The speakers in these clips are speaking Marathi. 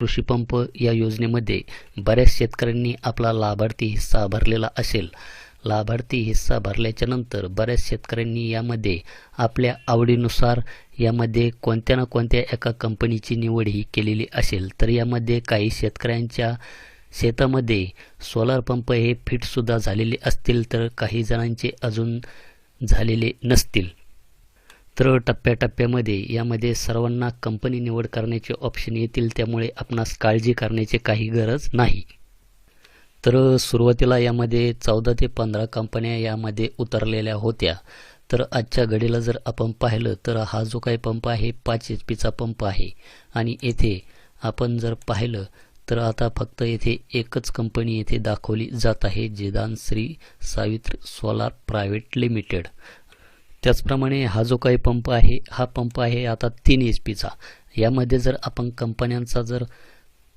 कृषीपंप या योजनेमध्ये बऱ्याच शेतकऱ्यांनी आपला लाभार्थी हिस्सा भरलेला असेल. लाभार्थी हिस्सा भरल्याच्या नंतर बऱ्याच शेतकऱ्यांनी यामध्ये आपल्या आवडीनुसार यामध्ये कोणत्या ना कोणत्या एका कंपनीची निवड ही केलेली असेल. तर यामध्ये काही शेतकऱ्यांच्या शेतामध्ये सोलार पंप हे फिटसुद्धा झालेले असतील तर काही जणांचे अजून झालेले नसतील. तर टप्प्याटप्प्यामध्ये यामध्ये सर्वांना कंपनी निवड करण्याचे ऑप्शन येतील त्यामुळे आपणास काळजी करण्याची काही गरज नाही. तर सुरुवातीला यामध्ये चौदा ते पंधरा कंपन्या यामध्ये उतरलेल्या होत्या. तर आजच्या घडीला जर आपण पाहिलं तर हा जो काही पंप आहे पाच एच पीचा पंप आहे. आणि येथे आपण जर पाहिलं तर आता फक्त येथे एकच कंपनी येथे दाखवली जात आहे जेदान Shri Savitri solar private limited. त्याचप्रमाणे हा जो काही पंप आहे हा पंप आहे आता तीन एच पीचा यामध्ये जर आपण कंपन्यांचा जर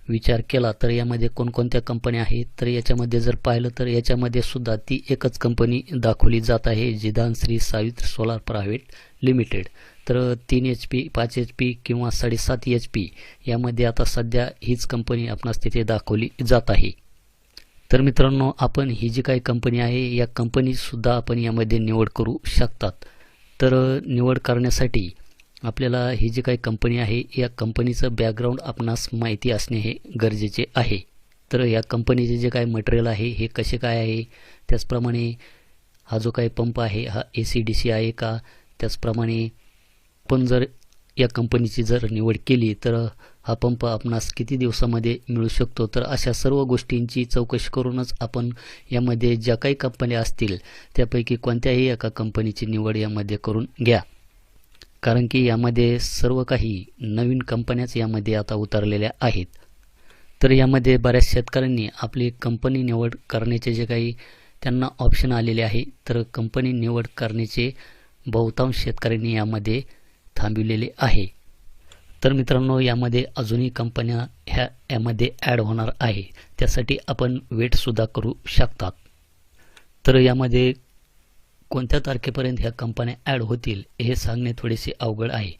विचार केला तर यामध्ये कोणकोणत्या कंपन्या आहेत? तर याच्यामध्ये जर पाहिलं तर याच्यामध्ये सुद्धा ती एकच कंपनी दाखवली जात आहे जिदान Shri Savitri solar private limited. तर तीन एच पी पाच एच पी किंवा साडेसात एच पी यामध्ये आता सध्या हीच कंपनी आपणास तिथे दाखवली जात आहे. तर मित्रांनो आपण ही जी काही कंपनी आहे या कंपनीसुद्धा आपण यामध्ये निवड करू शकतात. तर निवड करण्यासाठी आपल्याला ही जी काही कंपनी आहे या कंपनीचं बॅकग्राऊंड आपणास माहिती असणे हे गरजेचे आहे. तर या कंपनीचे जे काही मटेरियल आहे हे कसे काय आहे? त्याचप्रमाणे हा जो काही पंप आहे हा ए सी डी सी आहे का? त्याचप्रमाणे पण जर या कंपनीची जर निवड केली तर हा पंप आपणास किती दिवसामध्ये मिळू शकतो? तर अशा सर्व गोष्टींची चौकशी करूनच आपण यामध्ये ज्या काही कंपन्या असतील त्यापैकी कोणत्याही एका कंपनीची निवड यामध्ये करून घ्या. कारण की यामध्ये सर्व काही नवीन कंपन्याच यामध्ये आता उतरलेल्या आहेत. तर यामध्ये बऱ्याच शेतकऱ्यांनी आपली कंपनी निवड करण्याचे जे काही त्यांना ऑप्शन आलेले आहे तर कंपनी निवड करण्याचे बहुतांश शेतकऱ्यांनी यामध्ये थांबविलेले आहे. तर मित्रांनो यामध्ये अजूनही कंपन्या ह्या यामध्ये ॲड होणार आहे. त्यासाठी आपण वेटसुद्धा करू शकतात तर यामध्ये कोणत्या तारखेपर्यंत ह्या कंपन्या ॲड होतील हे सांगणे थोडेसे अवघड आहे.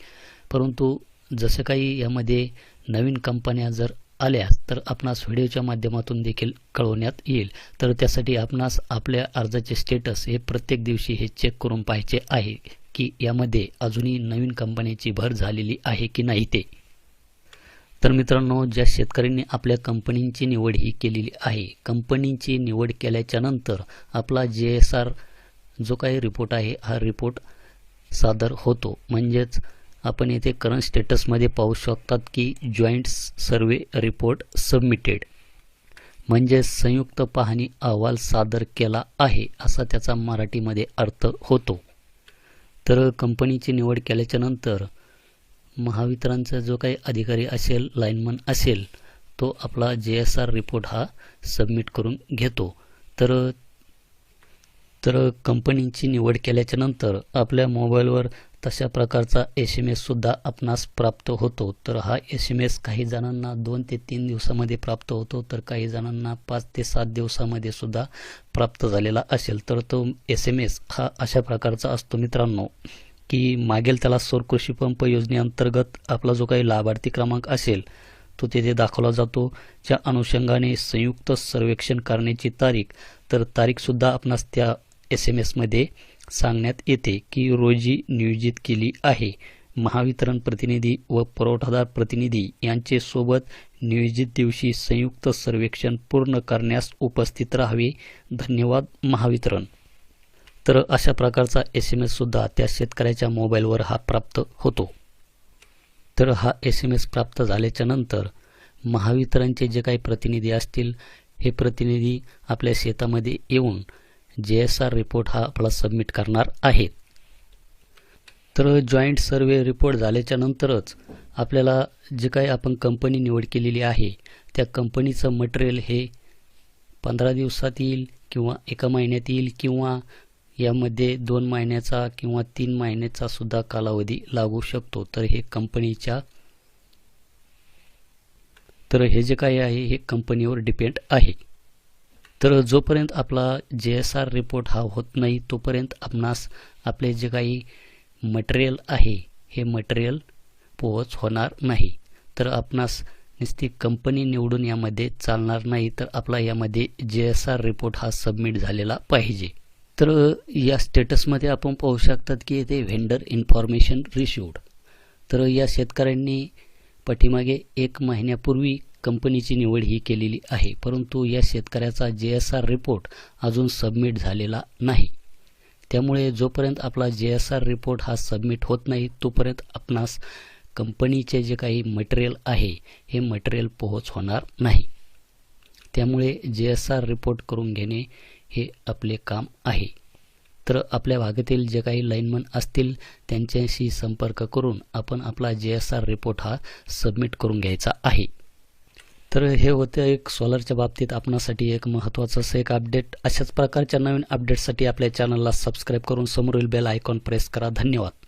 परंतु जसं काही यामध्ये नवीन कंपन्या जर आल्यास तर आपणास व्हिडिओच्या माध्यमातून देखील कळवण्यात येईल. तर त्यासाठी आपणास आपल्या अर्जाचे स्टेटस हे प्रत्येक दिवशी हे चेक करून पाहायचे आहे. की यामध्ये अजूनही नवीन कंपन्याची भर झालेली आहे की नाही ते? तर मित्रांनो ज्या शेतकऱ्यांनी आपल्या कंपनीची निवड ही केलेली आहे कंपनीची निवड केल्याच्यानंतर आपला जे एस आर जो काही रिपोर्ट आहे हा रिपोर्ट सादर होतो. म्हणजेच आपण येथे करंट स्टेटसमध्ये पाहू शकतात की जॉईंट सर्वे रिपोर्ट सबमिटेड म्हणजे संयुक्त पाहणी अहवाल सादर केला आहे असा त्याचा मराठीमध्ये अर्थ होतो. तर कंपनीची निवड केल्याच्यानंतर महावितरणचा जो काही अधिकारी असेल लाईनमन असेल तो आपला जे एस आर रिपोर्ट हा सबमिट करून घेतो. तर तर कंपनीची निवड केल्याच्यानंतर आपल्या मोबाईलवर तशा प्रकारचा एस एम एससुद्धा आपणास प्राप्त होतो. तर हा एस एम एस काही जणांना दोन ते तीन दिवसामध्ये प्राप्त होतो तर काही जणांना पाच ते सात दिवसामध्ये सुद्धा प्राप्त झालेला असेल. तर तो एस एम एस हा अशा प्रकारचा असतो मित्रांनो की मागेल त्याला सौर कृषी पंप योजनेअंतर्गत आपला जो काही लाभार्थी क्रमांक असेल तो तिथे दाखवला जातो. ज्या अनुषंगाने संयुक्त सर्वेक्षण करण्याची तारीख तर तारीखसुद्धा आपणास त्या एस एम एसमध्ये सांगण्यात येते की रोजी नियोजित केली आहे. महावितरण प्रतिनिधी व पुरवठादार प्रतिनिधी यांचे सोबत नियोजित दिवशी संयुक्त सर्वेक्षण पूर्ण करण्यास उपस्थित राहावे. धन्यवाद महावितरण. तर अशा प्रकारचा एस एम एससुद्धा त्या शेतकऱ्याच्या मोबाईलवर हा प्राप्त होतो. तर हा एस एम एस प्राप्त झाल्याच्यानंतर महावितरणचे जे काही प्रतिनिधी असतील हे प्रतिनिधी आपल्या शेतामध्ये येऊन जे एस आर रिपोर्ट हा आपला सबमिट करणार आहेत तर जॉईंट सर्वे रिपोर्ट झाल्याच्या नंतरच आपल्याला जे काही आपण कंपनी निवड केलेली आहे त्या कंपनीचं मटेरियल हे पंधरा दिवसात येईल किंवा एका महिन्यात येईल किंवा यामध्ये दोन महिन्याचा किंवा तीन महिन्याचा सुद्धा कालावधी लागू शकतो. तर हे कंपनीच्या तर हे जे काही आहे हे कंपनीवर डिपेंड आहे. तर जोपर्यंत आपला जे एस आर रिपोर्ट हा होत नाही तोपर्यंत आपणास आपले जे काही मटेरियल आहे हे मटेरियल पोहोच होणार नाही. तर आपणास नुसती कंपनी निवडून यामध्ये चालणार नाही तर आपला यामध्ये जे एस आर रिपोर्ट हा सबमिट झालेला पाहिजे. तर या स्टेटसमध्ये आपण पाहू शकतात की येथे व्हेंडर इन्फॉर्मेशन रिसिवड तर या शेतकऱ्यांनी पाठीमागे एक महिन्यापूर्वी कंपनीची निवड ही केलेली आहे परंतु या शेतकऱ्याचा जे एस आर रिपोर्ट अजून सबमिट झालेला नाही. त्यामुळे जोपर्यंत आपला जे एस आर रिपोर्ट हा सबमिट होत नाही तोपर्यंत आपणास कंपनीचे जे काही मटेरियल आहे हे मटेरियल पोहोच होणार नाही. त्यामुळे जे एस आर रिपोर्ट करून घेणे हे आपले काम आहे. तर आपल्या भागातील जे काही लाईनमन असतील त्यांच्याशी संपर्क करून आपण आपला जे एस आर रिपोर्ट हा सबमिट करून घ्यायचा आहे. तर हे होतं एक सोलरच्या बाबतीत आपणासाठी एक महत्त्वाचं असं एक अपडेट अशाच प्रकारच्या नवीन अपडेटसाठी आपल्या चॅनलला सबस्क्राईब करून समोरील बेल आयकॉन प्रेस करा. धन्यवाद.